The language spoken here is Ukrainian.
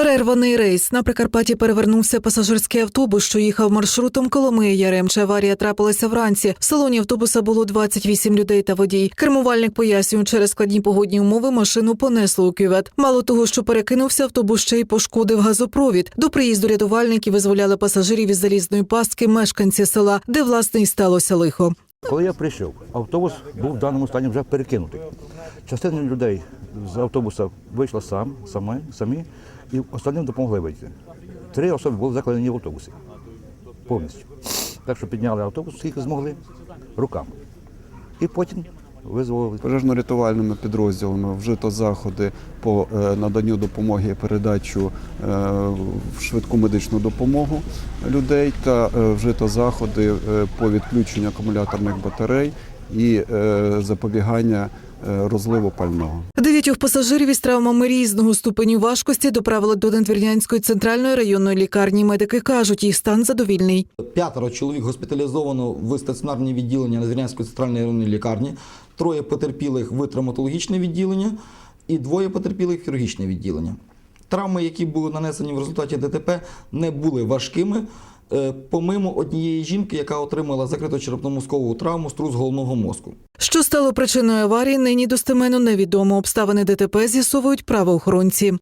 Перерваний рейс на Прикарпатті перевернувся пасажирський автобус, що їхав маршрутом Коломиї Яремче. Аварія трапилася вранці. В салоні автобуса було 28 людей та водій. Кермувальник пояснює, через складні погодні умови машину понесло у кювет. Мало того, що перекинувся, автобус ще й пошкодив газопровід. До приїзду рятувальники визволяли пасажирів із залізної пастки мешканці села, де власне й сталося лихо. Коли я прийшов, автобус був в даному стані вже перекинутий. Частина людей з автобуса вийшла сам, самі, самі і останнім допомогли вийти. Три особи були закладені в автобусі повністю. Так що підняли автобус, скільки змогли, руками. І потім визволили. Пожежно-рятувальними підрозділами вжито заходи по е, наданню допомоги і передачу е, в швидку медичну допомогу людей та е, вжито заходи по відключенню акумуляторних батарей і запобігання розливу пального. Дев'ятьох пасажирів із травмами різного ступеню важкості доправили до Надвірнянської центральної районної лікарні. Медики кажуть, їх стан задовільний. П'ятеро чоловік госпіталізовано в стаціонарні відділення Назірянської центральної районної лікарні, троє потерпілих в травматологічне відділення і двоє потерпілих в хірургічне відділення. Травми, які були нанесені в результаті ДТП, не були важкими. Е, Помимо однієї жінки, яка отримала закриту черепно-мозкову травму струс головного мозку. Що стало причиною аварії, нині достеменно невідомо. Обставини ДТП з'ясовують правоохоронці.